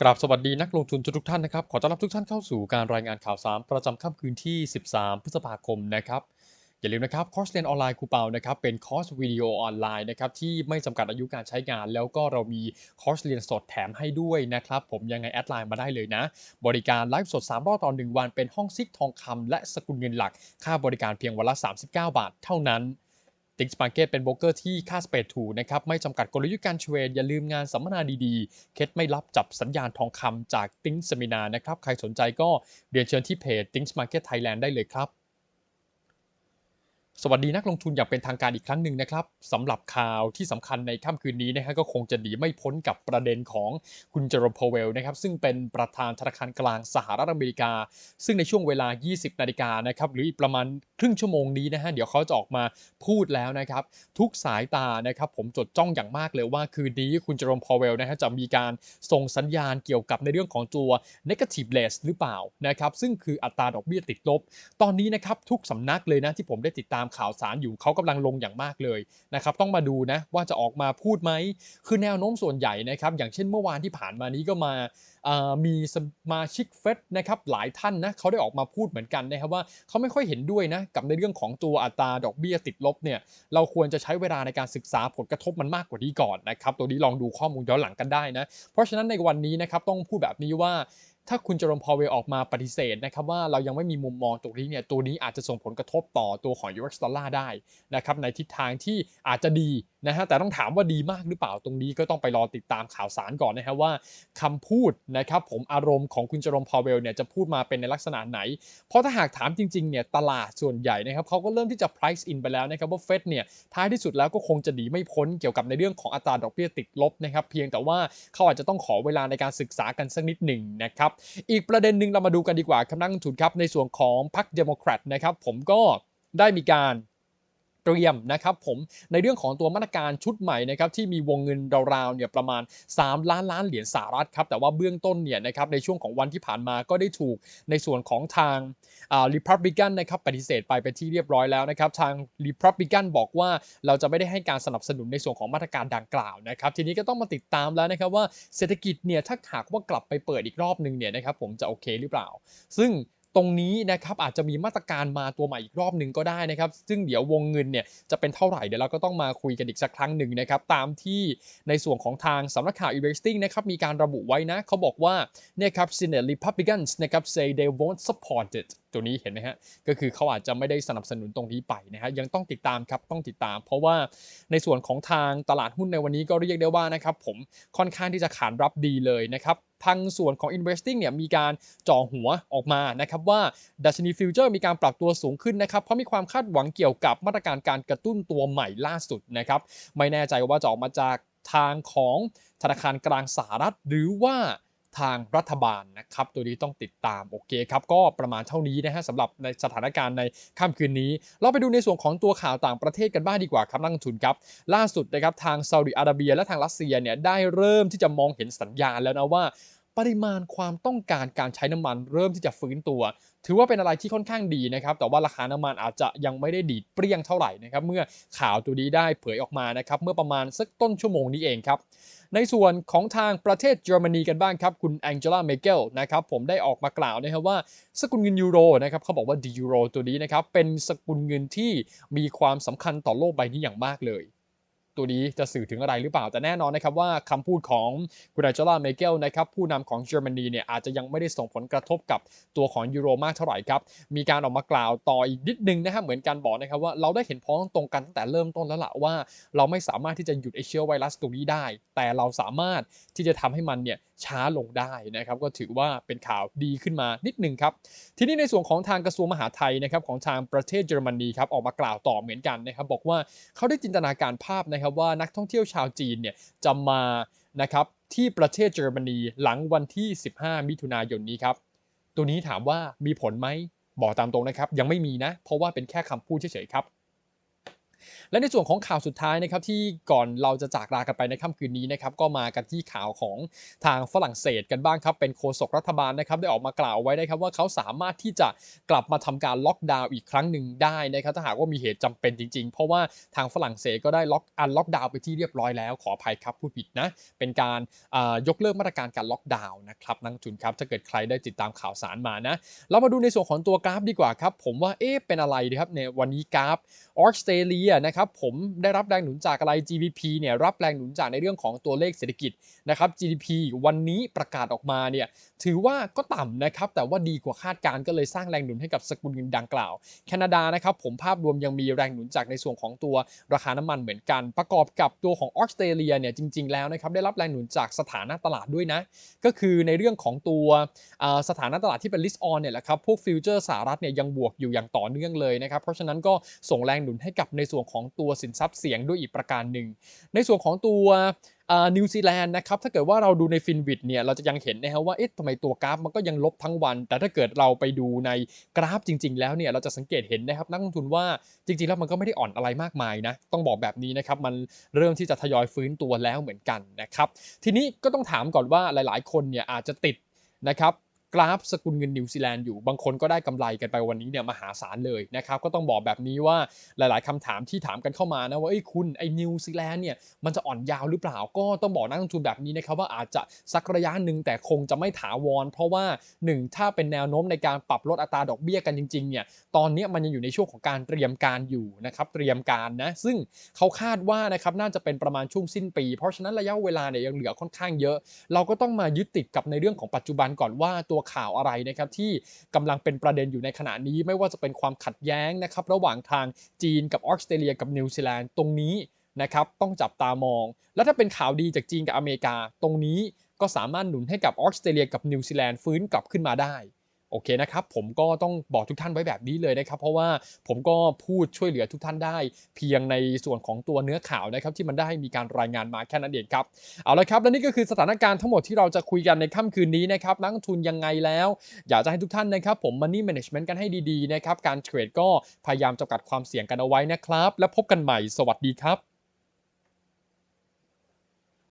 กราบสวัสดีนักลงทุนทุกท่านนะครับ ขอต้อนรับทุกท่านเข้าสู่การรายงานข่าวสารประจำค่ำคืนที่ 13 พฤษภาคมนะครับ อย่าลืมนะครับคอร์สเรียนออนไลน์ครูเปานะครับ เป็นคอร์สวิดีโอออนไลน์นะครับที่ไม่จำกัดอายุการใช้งาน แล้วก็เรามีคอร์สเรียนสดแถมให้ด้วยนะครับ ผมยังไงแอดไลน์มาได้เลยนะ บริการไลฟ์สด 3 รอบต่อ1วันเป็นห้องซิกทองคำและสกุลเงินหลัก ค่าบริการเพียงวันละ 39 บาท เท่านั้น ติ๊กสปาร์เก็ตเป็นโบรกเกอร์ที่ค่าสเปดถูกนะครับ ไม่จำกัดกลยุทธ์การเทรด อย่าลืมงานสัมมนาดีๆ เคสไม่รับจับสัญญาณทองคำจากติ๊กสมินานะครับ ใครสนใจก็เรียนเชิญที่เพจติ๊กสปาร์เก็ตไทยแลนด์ได้เลยครับ สวัสดีนักลงทุนอย่างเป็นทางการอีกครั้งหนึ่งนะครับสำหรับข่าวที่สำคัญในค่ำคืนนี้นะฮะก็คงจะหนีไม่พ้นกับประเด็นของคุณเจอร์มพเวลนะครับซึ่งเป็นประธานธนาคารกลางสหรัฐอเมริกา ซึ่งในช่วงเวลา 20 นาฬิกานะครับหรืออีกประมาณครึ่งชั่วโมงนี้นะฮะเดี๋ยวเขาจะออกมาพูดแล้วนะครับ ทุกสายตานะครับผมจดจ้องอย่างมากเลยว่าคืนนี้คุณเจอร์มพเวลนะฮะจะมีการส่งสัญญาณเกี่ยวกับในเรื่องของตัว negative rate หรือเปล่านะครับซึ่งคืออัตราดอกเบี้ยติดลบ ตอนนี้นะครับทุกสำนักเลยนะที่ผมได้ติดตามข่าวสารอยู่เขากำลังลงอย่างมากเลยนะครับต้องมาดูนะว่าจะออกมาพูดไหม คือแนวโน้มส่วนใหญ่นะครับอย่างเช่นเมื่อวานที่ผ่านมานี้ก็มามีสมาชิกเฟดนะครับหลายท่านนะเขาได้ออกมาพูดเหมือนกันนะครับว่าเขาไม่ค่อยเห็นด้วยนะกับในเรื่องของตัวอัตราดอกเบี้ยติดลบเนี่ยเราควรจะใช้เวลาในการศึกษาผลกระทบมันมากกว่านี้ก่อนนะครับตัวนี้ลองดูข้อมูลย้อนหลังกันได้นะเพราะฉะนั้นในวันนี้นะครับต้องพูดแบบนี้ว่า ถ้าคุณเจอร์มพอเวลออกมาปฏิเสธนะครับว่าเรายังไม่มีมุมมองตรงนี้เนี่ยตัวนี้อาจจะส่งผลกระทบต่อตัวของ US ดอลลาร์ได้นะครับในทิศทางที่อาจจะดี นะฮะแต่ต้องถามว่าดีมากหรือเปล่าตรงนี้ก็ต้องไปรอติดตามข่าวสารก่อนนะฮะว่าคำพูดนะครับผมอารมณ์ของคุณเจอร์มพอเวลเนี่ยจะพูดมาเป็นในลักษณะไหน เพราะถ้าหากถามจริงๆเนี่ยตลาดส่วนใหญ่นะครับเขาก็เริ่มที่จะ price in ไปแล้วนะครับว่าเฟดเนี่ยท้ายที่สุดแล้วก็คงจะหนีไม่พ้นเกี่ยวกับในเรื่องของอัตราดอกเบี้ยติดลบนะครับเพียงแต่ว่าเขาอาจจะต้องขอเวลาในการศึกษากันสักนิดหนึ่งนะครับอีกประเด็นหนึ่งเรามาดูกันดีกว่าครับนักลงทุนครับในส่วนของพรรคเดโมแครตนะครับผมก็ได้มีการ เตรียมนะครับผมในเรื่องของตัวมาตรการชุดใหม่นะครับที่มีวงเงินราวๆเนี่ยประมาณ 3 ล้านล้านเหรียญสหรัฐครับแต่ว่าเบื้องต้นเนี่ยนะครับในช่วงของวันที่ผ่านมาก็ได้ถูกในส่วนของทางริพับลิกันนะครับปฏิเสธไปเป็นที่เรียบร้อยแล้วนะครับทางริพับลิกันบอกว่าเราจะไม่ได้ให้การสนับสนุนในส่วนของมาตรการดังกล่าวนะครับทีนี้ก็ต้องมาติดตามแล้วนะครับว่าเศรษฐกิจเนี่ยถ้าหากว่ากลับไปเปิดอีกรอบหนึ่งเนี่ยนะครับผมจะโอเคหรือเปล่า ซึ่ง ตรงนี้นะครับอาจจะมีมาตรการมาตัวใหม่อีกรอบหนึ่งก็ได้นะครับ ซึ่งเดี๋ยววงเงินเนี่ยจะเป็นเท่าไหร่เดี๋ยวเราก็ต้องมาคุยกันอีกสักครั้งหนึ่งนะครับ ตามที่ในส่วนของทางสำนักข่าว Investing นะครับมีการระบุไว้นะเขาบอกว่าเนี่ยครับ Senate Republicans นะครับ say they won't support it ตัวนี้เห็นไหมฮะ ก็คือเขาอาจจะไม่ได้สนับสนุนตรงนี้ไปนะฮะ ยังต้องติดตามครับ ต้องติดตาม เพราะว่าในส่วนของทางตลาดหุ้นในวันนี้ก็เรียกได้ว่านะครับผมค่อนข้างที่จะขานรับดีเลยนะครับทางส่วนของ investing เนี่ยมีการจ่อหัวออกมานะครับว่าดัชนีฟิวเจอร์มีการปรับตัวสูงขึ้นนะครับเพราะมีความคาดหวังเกี่ยวกับมาตรการการกระตุ้นตัวใหม่ล่าสุดนะครับไม่แน่ใจว่าจะออกมาจากทางของธนาคารกลางสหรัฐหรือว่า ทางรัฐบาลนะครับ ตัวนี้ต้องติดตามโอเคครับ ก็ประมาณเท่านี้นะฮะสำหรับในสถานการณ์ในค่ำคืนนี้ เราไปดูในส่วนของตัวข่าวต่างประเทศกันบ้างดีกว่าครับนักลงทุนครับ ล่าสุดนะครับทางซาอุดิอาระเบีย และทางรัสเซียเนี่ยได้เริ่มที่จะมองเห็นสัญญาณแล้วนะว่า ปริมาณความต้องการการใช้น้ำมันเริ่มที่จะฟื้นตัว ถือว่าเป็นอะไรที่ค่อนข้างดีนะครับ แต่ว่าราคาน้ำมันอาจจะยังไม่ได้ดีดเปรี้ยงเท่าไหร่นะครับ เมื่อข่าวตัวนี้ได้เผยออกมานะครับ เมื่อประมาณสักต้นชั่วโมงนี้เองครับ ในส่วนของทางประเทศเยอรมนีกันบ้างครับ คุณแองเจล่าเมเกลนะครับ ผมได้ออกมากล่าวนะครับว่าสกุลเงินยูโรนะครับเขาบอกว่าดียูโรตัวนี้นะครับ เป็นสกุลเงินที่มีความสำคัญต่อโลกใบนี้อย่างมากเลย ตัวนี้จะสื่อถึงอะไรหรือเปล่า แต่แน่นอนนะครับว่าคำพูดของคุณแองเจล่าเมเกลนะครับผู้นำของเยอรมนีเนี่ยอาจจะยังไม่ได้ส่งผลกระทบกับตัวของยูโรมากเท่าไหร่ครับ มีการออกมากล่าวต่ออีกนิดนึงนะครับเหมือนกันบอกนะครับว่าเราได้เห็นพ้องตรงกันตั้งแต่เริ่มต้นแล้วล่ะว่า เราไม่สามารถที่จะหยุดไอเชื้อไวรัสตรงนี้ได้ แต่เราสามารถที่จะทำให้มันเนี่ยช้าลงได้นะครับก็ถือว่าเป็นข่าวดีขึ้นมานิดนึงครับ ทีนี้ในส่วนของทางกระทรวงมหาไทยนะครับของทางประเทศเยอรมนีครับออกมากล่าวต่อเหมือนกันนะครับบอกว่าเขาได้จินตนาการภาพนะครับว่านักท่องเที่ยวชาวจีนเนี่ยจะมานะครับที่ประเทศเยอรมนีหลังวันที่ 15 มิถุนายนนี้ครับตัวนี้ถามว่ามีผลไหมบอกตามตรงนะครับ ยังไม่มีนะ เพราะว่าเป็นแค่คำพูดเฉยๆครับ และในส่วนของข่าวสุดท้ายนะครับที่ก่อนเราจะจากลากันไปในค่ำคืนนี้นะครับก็มากันที่ข่าวของทางฝรั่งเศสกันบ้างครับเป็นโฆษกรัฐบาลนะครับได้ออกมากล่าวไว้นะครับว่าเขาสามารถที่จะกลับมาทำการล็อกดาวน์อีกครั้งหนึ่งได้นะครับถ้าหากว่ามีเหตุจำเป็นจริง ๆ เพราะว่าทางฝรั่งเศสก็ได้ล็อกอันล็อกดาวน์ไปที่เรียบร้อยแล้วขออภัยครับพูดผิดนะเป็นการยกเลิกมาตรการการล็อกดาวน์นะครับนักลงทุนครับถ้าเกิดใครได้ติดตามข่าวสารมานะเรามาดูในส่วนของตัวกราฟดีกว่าครับผมว่าเอ๊ะเป็นอะไรดีครับในวันนี้กราฟออสเตรเลียนะครับผมได้รับแรงหนุนจากอะไร GDP เนี่ยรับแรงหนุนจากในเรื่องของตัวเลขเศรษฐกิจนะครับ GDP วันนี้ประกาศออกมาเนี่ยถือว่าก็ต่ำนะครับแต่ว่าดีกว่าคาดการก็เลยสร้างแรงหนุนให้กับสกุลเงินดังกล่าว แคนาดานะครับผมภาพรวมยังมีแรงหนุนจากในส่วนของตัวราคาน้ำมันเหมือนกัน ประกอบกับตัวของออสเตรเลียเนี่ยจริง ๆ แล้วนะครับได้รับแรงหนุนจากสถานะตลาดด้วยนะก็คือในเรื่องของตัวสถานะตลาดที่เป็น list on เนี่ยแหละครับพวกฟิวเจอร์สหรัฐเนี่ยยังบวกอยู่อย่างต่อเนื่องเลยนะครับเพราะฉะนั้นก็ส่งแรงหนุนให้กับในส่วนวนของตัวสินทรัพย์เสี่ยงด้วยอีกประการหนึ่ง ในส่วนของตัวนิวซีแลนด์นะครับถ้าเกิดว่าเราดูในฟินวิดเนี่ยเราจะยังเห็นนะครับว่าเอ๊ะทำไมตัวกราฟมันก็ยังลบทั้งวัน แต่ถ้าเกิดเราไปดูในกราฟจริง ๆ แล้วเนี่ยเราจะสังเกตเห็นนะครับนักลงทุนว่าจริง ๆ แล้วมันก็ไม่ได้อ่อนอะไรมากมายนะต้องบอกแบบนี้นะครับมันเริ่มที่จะทยอยฟื้นตัวแล้วเหมือนกันนะครับทีนี้ก็ต้องถามก่อนว่าหลาย ๆ คนเนี่ยอาจจะติดนะครับ ราฟสกุลเงินนิวซีแลนด์อยู่บางคนก็ได้กำไรกันไปวันนี้เนี่ยมหาศาลเลยนะครับก็ต้องบอกแบบนี้ว่าหลาย ๆคำถามที่ถามกันเข้ามานะว่าไอ้คุณไอ้นิวซีแลนด์เนี่ยมันจะอ่อนยาวหรือเปล่าก็ต้องบอกนักลงทุนแบบนี้นะครับว่าอาจจะสักระยะหนึ่งแต่คงจะไม่ถาวร เพราะว่า 1 ถ้าเป็นแนวโน้มในการปรับลดอัตราดอกเบี้ยกันจริง ๆ เนี่ยตอนนี้มันยังอยู่ในช่วงของการเตรียมการอยู่นะครับเตรียมการนะซึ่งเขาคาดว่านะครับน่าจะเป็นประมาณช่วงสิ้นปี เพราะฉะนั้นระยะเวลาเนี่ยยังเหลือค่อนข้างเยอะ เราก็ต้องมายึดติดกับในเรื่องของปัจจุบันก่อนว่าตัวข่าวอะไรนะครับที่กำลังเป็นประเด็นอยู่ในขณะนี้ ไม่ว่าจะเป็นความขัดแย้งนะครับระหว่างทางจีนกับออสเตรเลียกับนิวซีแลนด์ตรงนี้นะครับต้องจับตามอง แล้วถ้าเป็นข่าวดีจากจีนกับอเมริกา ตรงนี้ก็สามารถหนุนให้กับออสเตรเลียกับนิวซีแลนด์ฟื้นกลับขึ้นมาได้ โอเคนะครับ ผมก็ต้องบอกทุกท่านไว้แบบนี้เลยนะครับ เพราะว่าผมก็พูดช่วยเหลือทุกท่านได้ เพียงในส่วนของตัวเนื้อข่าวนะครับ ที่มันได้มีการรายงานมาแค่นั้นเองครับเอาละครับและนี่ก็คือสถานการณ์ทั้งหมดที่เราจะคุยกันในค่ำคืนนี้นะครับนักทุนยังไงแล้ว อยากจะให้ทุกท่านนะครับผม money management กันให้ดีๆนะครับการเทรดก็พยายามจำกัดความเสี่ยงกันเอาไว้นะครับ แล้วพบกันใหม่สวัสดีครับ